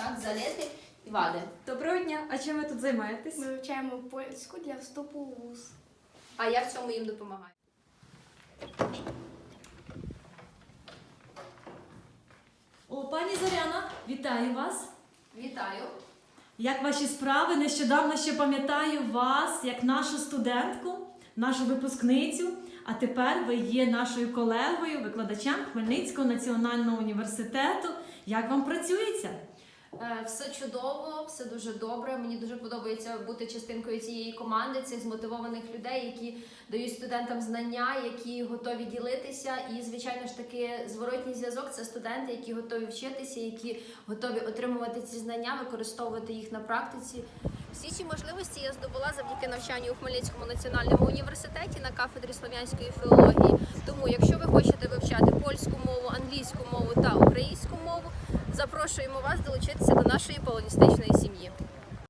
так, залети і вади. Доброго дня! А чим ви тут займаєтесь? Ми вивчаємо польську для вступу у вуз. А я в цьому їм допомагаю. О, пані Зоряна, вітаю вас. Вітаю. Як ваші справи? Нещодавно ще пам'ятаю вас як нашу студентку, нашу випускницю. А тепер ви є нашою колегою, викладачем Хмельницького національного університету. Як вам працюється? Е, Все чудово, все дуже добре. Мені дуже подобається бути частинкою цієї команди, цих змотивованих людей, які дають студентам знання, які готові ділитися. І, звичайно ж таки, зворотній зв'язок це студенти, які готові вчитися, які готові отримувати ці знання, використовувати їх на практиці. Всі ці можливості я здобула завдяки навчанню у Хмельницькому національному університеті на кафедрі слов'янської філології. Тому, якщо ви хочете вивчати польську мову, англійську мову та українську запрошуємо вас долучитися до нашої полоністичної.